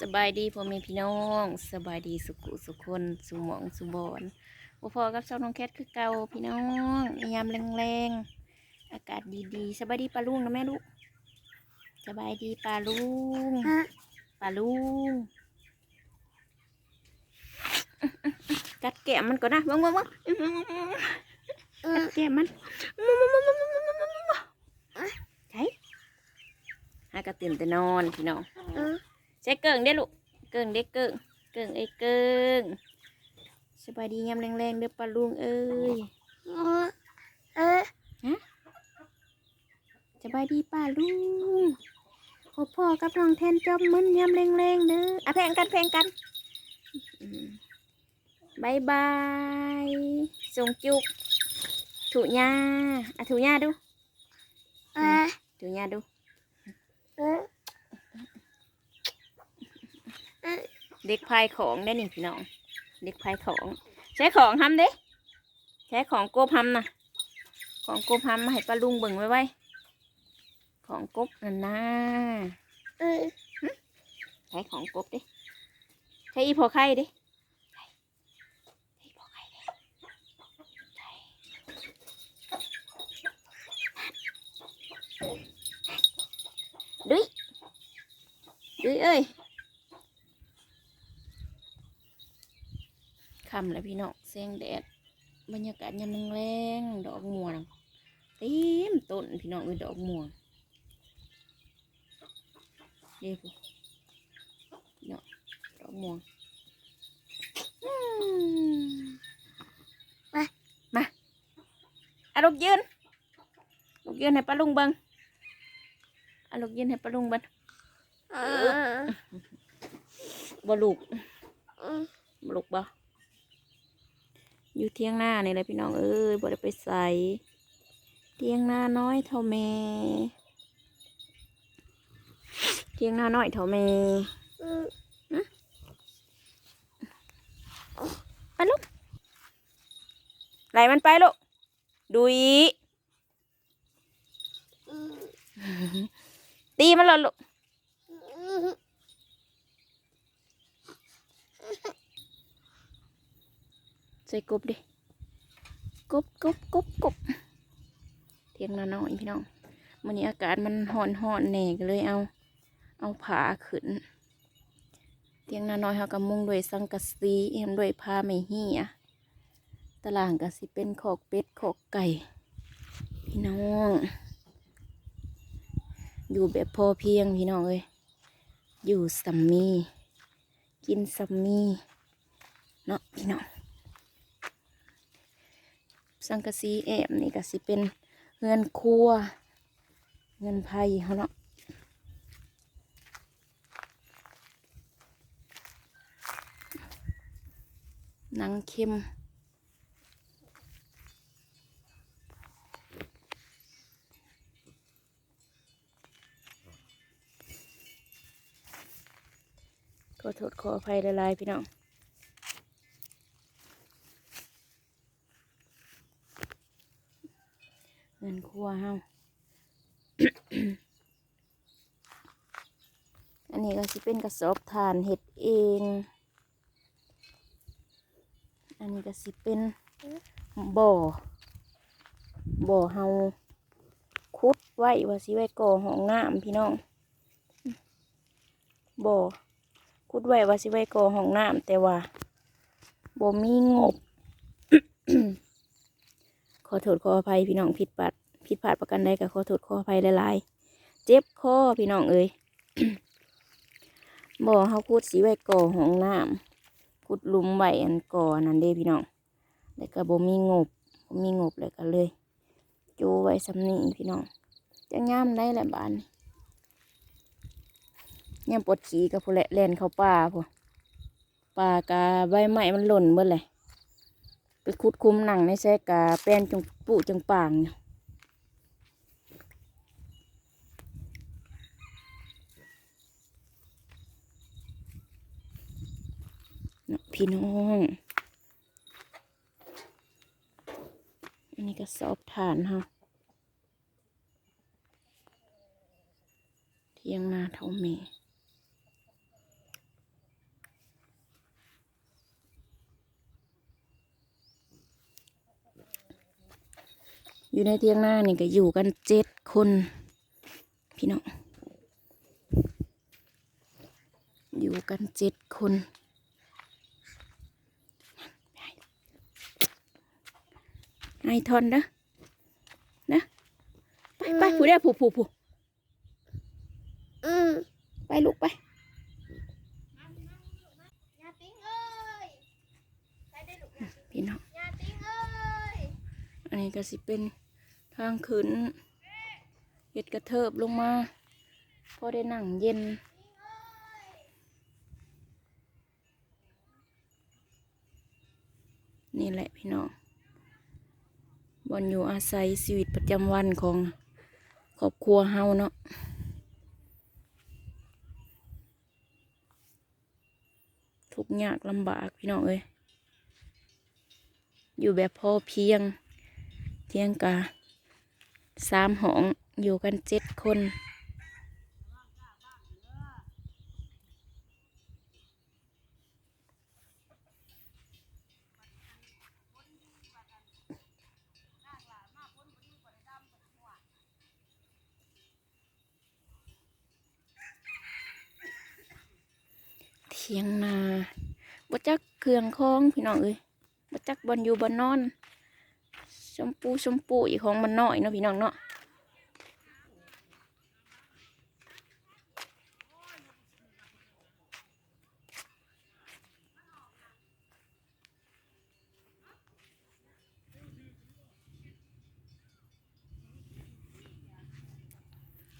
สบายดีพ่อแม่พี่น้องสบายดีสุขุสุขคนสุหมองสุบอนบ่พอกับเจ้าน้องแคทคือเก่าพี่น้องยามแรงๆอากาศดีๆสบายดีปลาลุงนะแม่ลูกสบายดีปลาลุงปลาลุงกัดแก้มมันก่อนนะเบิ่งเบิ่งเบิ่งกัดแก้มมันใช่หากระตื่นแต่นอนพี่น้อง ใช้เกิ่งได้อลูก เกิ่งได้เกิ่ง เกิ่งไอ้เกิ่งสบายดียามแรงๆเด้อปลาลุงเอ้ยสบายดีป้าลุงพ่อพ่อกับน้องแทนจอมมึนยามแรงๆเด้ออะแพงกันแพงกันอืมบายบายส่งจุกถูหญ้าอะถูหญ้าดูถูหญ้าดูเเด็กพายของได้นี่พี่น้อง เด็กพายของ ใช้ของทำเด้ใช้ของโกบทำนะของโกบทำมาให้ป้าลุงเบิ่งไว้ไว้ของกบนั่นนะใช้ของกบเด้ใช้อีพอไข่เด้ใช้อีพอไข่เด้ใช้ดุยดุยเอ้ย คำแล้วพี่น้องเสียงแดด บรรยากาศยามแรงๆดอกม่วงเต็มต้นพี่น้องเลยดอกม่วงเดี๋ยวพี่พี่น้องดอกม่วงอืมมา มาอะลูกยืนลูกยืนให้ป้าลุงเบิงอะลูกยืนให้ป้าลุงเบิงบ่ลูกบ่ลูกบ่ อยู่เที่ยงหน้านี่แหละพี่น้องเอ้ยบ่ได้ไปใส่เที่ยงหน้าน้อยเท่าแม่เที่ยงหน้าน้อยเท่าแม่นะไปลูกไหลมันไปลูกดุยตีมันเลยลูก ใส่กบดิกบกบกบกบเที่ยงน้าน้อยพี่น้องวันนี้อากาศมันห่อนห่อนแหนกเลยเอา เอาผาขึ้นเที่ยงน้าน้อยเขาก็มุงด้วยสังกะสีเอ็มด้วยผ้าไม่เหี่ยตารางก็สิเป็นขอกเป็ดขอกไก่ พี่น้อง อยู่แบบพอเพียงพี่น้องเอ้ยอยู่สัมมี กินสัมมีเนาะพี่น้อง สังกะสีแอบนี่ก็สิเป็นเงินครัว เงินไผ่เขาเนาะหนังเค็มขอโทษขออภัยหลายพี่น้อง เงินค รัวเฮาอันนี้ก็สิเป็นกระสอบถ่านเห็ดเอง อันนี้ก็สิเป็นบ่อ บ่อเฮาคุดไว้ว่าสิไว้ก่อห้องน้ำพี่น้อง บ่อคุดไว้ว่าสิไว้ก่อห้องน้ำแต่ว่าบ่มีงบ ขอโทษขออภัยพี่น้องผิดพลาด ผิดพลาดประกันใดก็ขอโทษขออภัยหลายๆ เจ็บคอพี่น้องเอ้ยบ่เฮาพูดสีไว้ก่อห้องน้ำขุดลุมไว้อันก่อนั่นเด้พี่น้องแล้วก็บ่มีงบบ่มีงบเลยก็เลยจูไว้สำนี้พี่น้องจะงามได้แหละบ้านยามปวดขี้ก็พูนแหละเล่นเข้าป่าพูนป่ากาใบไม้มันหล่นเบิดเลยไปคุดคุ้มหนังในแซกาแป้นจงปูจังป่างเนี่ย พี่น้อง อันนี้ก็สอบฐานค่ะเที่ยงนาเท่าเมย์อยู่ในเทียงหน้านี่ก็อยู่กันเจ็ดคน พี่น้อง อยู่กันเจ็ดคน ไอทอนเด้อนะไปไปผู้เดียวผู้ผู้ผู้อืมไปลูกไปยาติ้งเอ้ยใส่ได้ลูกยาพี่น้องยาติ้งเอ้ยอันนี้ก็สิเป็นทางขึ้นเห็ดกระเทิบลงมา พอได้นั่งเย็นนี่แหละพี่น้องบ อนอยู่อาศัยชีวิตประจำวันของครอบครัวเฮาเนาะทุกยากลำบากพี่น้องเอ้ยอยู่แบบพอเพียง เที่ยงกาสามหองอยู่กันเจ็ดคน ทียงนาบ่จักเครื่องคองพี่น้องเอ้ยบ่จักบอนอยู่บอนนอนชมพูชมพูอีกของมันน้อยเนาะพี่น้องเนาะ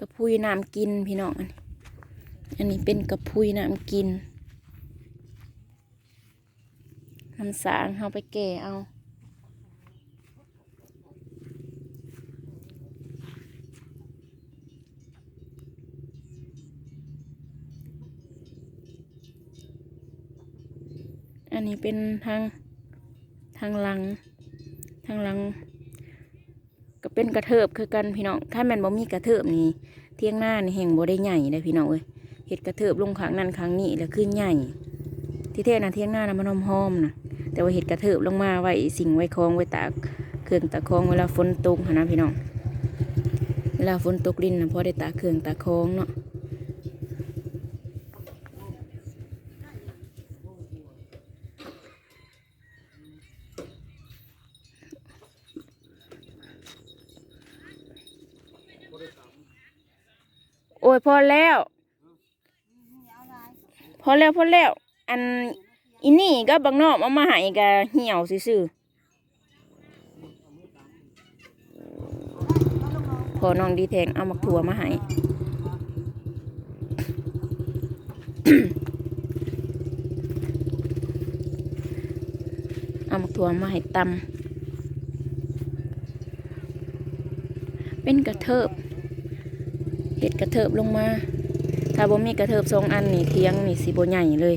กระพุยน้ำกินพี่น้องอันนี้อันนี้เป็นกระพุยน้ำกิน น้ำสางเอาไปแก่เอาอันนี้เป็นทางทางหลังทางหลัง ก็เป็นกระเทิบคือกันพี่น้องถ้าแมันบ่มีกระเทิบนี่เที่ยงหน้านี่แห่งบ่ได้ใหญ่เลยพี่น้องเอ้ยเห็ดกระเทิบลงขางนั้นขางนี้แล้วขึ้นใหญ่ ที่เท่นะเที่ยงหน้านะมันหอมๆนะ แต่ว่าเห็ดกระเทิบลงมาไว้สิ่งไว้คลองไว้ตากเครื่องตากคลองเวลาฝนตกนะพี่น้องเวลาฝนตกดินนะพอได้ตากเครื่องตากคลองเนาะโอ้ยพอแล้ว พอแล้วพอแล้ว อัน อินนี่ก็บางนอกเอามาใหายกะเหี่ยวซื่อพอน้องดีแทงเอามักถั่วมาใหายเอามักถั่วมาให้ตำเป็นกระเทิบเห็ดกระเทิบลงมา ถ้าบ่มีกระเทิบสองอันนี่เทียงนี่สิบ่ใหญ่เลย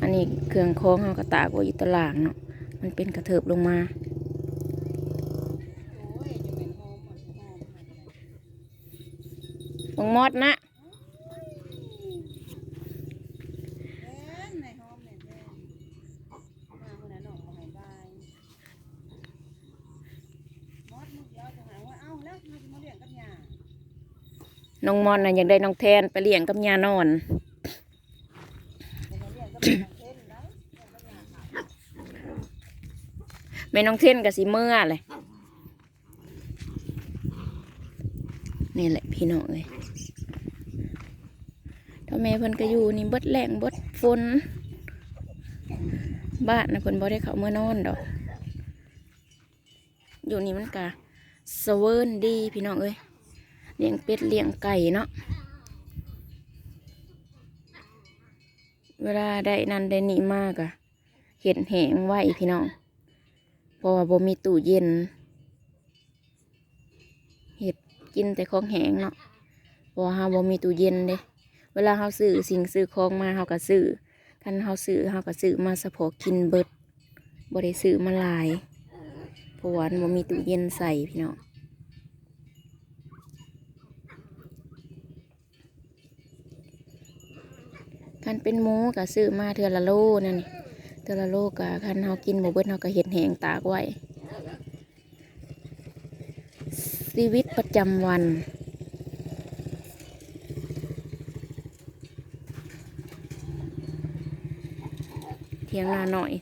อันนี้ เครื่องคล้องเฮากระตากไว้อยู่ตารางเนาะมันเป็นกระเทิบลงมาบงมอดนะน้องมอนน่ะอยากได้น้องแทนไปเลี้ยงกับยานอน ม่น้องเท่นกับสีเมื่อเลยนี่แหละพี่น้องเลยถ้าแม่เพิ่นก็อยู่นี่เบิดแรงเบิดฝนบ้านนะเพิ่นบ่ได้เข้าเมื่อนอนดอก อยู่นี่มันกะสเวิร์นดีพี่น้องเอ้ยเลี้ยงเป็ดเลี้ยงไก่เนาะเวลาได้นั่นได้นี่มากอะเห็ดแหงไหวพี่น้อง เพราะว่าบ่มีตู้เย็น เห็ดกินแต่ของแหงเนาะเพราะว่าเฮาบ่มีตู้เย็นเด้เวลาเฮาซื้อสิ่งซื้อของมาเฮาก็ซื้อคันเฮาซื้อเฮาก็ซื้อมาเฉพาะกินเบิดบ่ได้ซื้อมาหลายเพราะว่ามันบ่มีตู้เย็นใส่พี่น้องคันเป็นหมูก็ซื้อมาเทือละโลนั่นนี่ เทือละโลก็คันเฮากินหมูเบิดเฮาก็เห็ดแหงตากไว้ชีวิตประจำวันเทียงนาหน่อย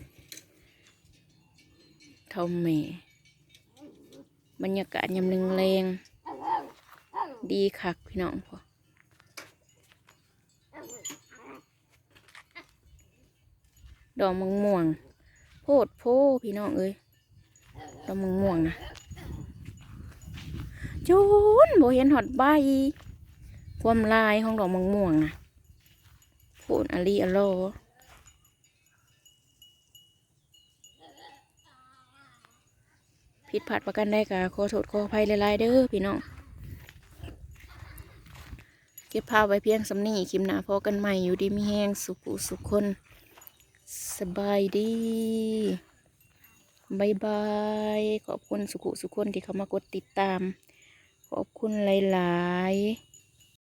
เท่าแม่บรรยากาศยามนึงแรงดีคักพี่น้องพอ ดอกมังม่วง โพดโพพี่น้องเอ้ยดอกมังม่วงนะจูนโบเห็นหอดใบ ความลายของดอกมังม่วงนะโพดอลีอโลผิดพลาดประกันได้กะขอโทษขออภัยหลายๆเด้อพี่น้องเก็บภาพไว้เพียงสำนีคลิปหน้าพอกันใหม่อยู่ดีมีแห้งสุขุสุขคน สบายดีบายบาย ขอบคุณสุขุสุขคนที่เขามากดติดตาม ขอบคุณหลาย ๆ